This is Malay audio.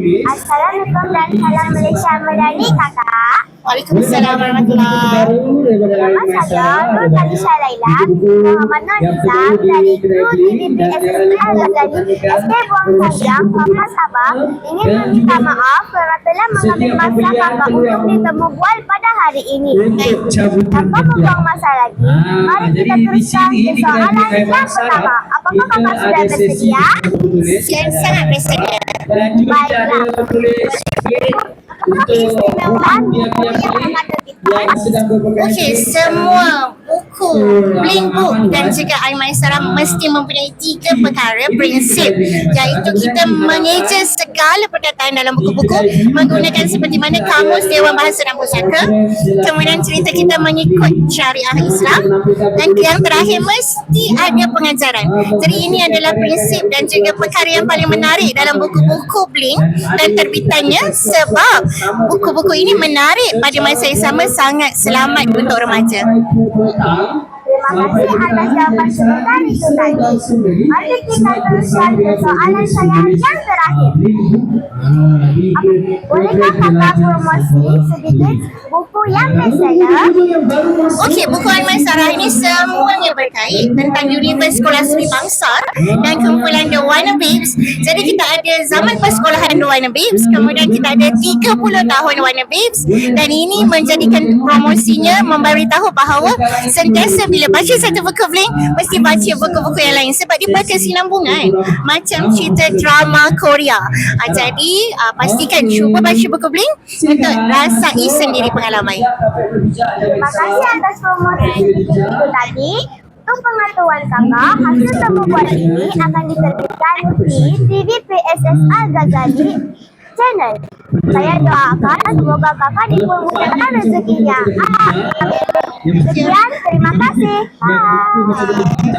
Assalamualaikum dan salam Malaysia Madani kakak. Waalaikumsalam warahmatullahi Nama saya Nur Talisha Laila, Muhammad Nur Nizam. dari Kru TVP SSP Al-Ghazali, SD Buang Sayang, Papa Sabah. Ingin meminta maaf kerana mengambil masa kakak untuk ditemu bual pada hari ini. Tanpa membuang masa lagi, mari kita teruskan ke soalan yang pertama. Apakah kakak sudah bersedia? Saya sangat bersedia Baiklah. Apakah keistimewaan buku yang kakak terbitkan? Okey, semua Book. Dan juga Aimaisara mesti mempunyai tiga perkara prinsip iaitu kita mengeja segala perkataan dalam buku-buku menggunakan seperti mana kamus Dewan Bahasa dan Pusaka. Kemudian cerita kita mengikut syariah Islam. Dan yang terakhir mesti ada pengajaran. Jadi ini adalah prinsip dan juga perkara yang paling menarik dalam buku-buku Bling dan terbitannya sebab buku-buku ini menarik pada masa yang sama sangat selamat untuk remaja. Kasih atas jawapan sebentar itu tadi. Mari kita teruskan ke soalan saya yang terakhir. Bolehkah kakak promosi sedikit yang bestseller? Okey, buku Al-Maisarah ini semuanya berkait tentang universe sekolah suri bangsa dan kumpulan The Wanna Babes. Jadi kita ada zaman persekolahan The Wanna Babes, kemudian kita ada 30 tahun Wanna Babes dan ini menjadikan promosinya memberitahu bahawa sentiasa bila baca satu buku Bling, mesti baca buku-buku yang lain sebab dia berkesinambungan macam cerita drama Korea. Ha, jadi uh, pastikan cuba baca buku Bling untuk rasai sendiri pengalaman. Terima kasih atas itu tadi. Untuk pengetahuan kakak, hasil temu buat ini akan diterbitkan di TVPSS Al-Ghazali channel. Saya doakan semoga kakak dipermudahkan rezekinya. Amin. Sekian, terima kasih. Bye.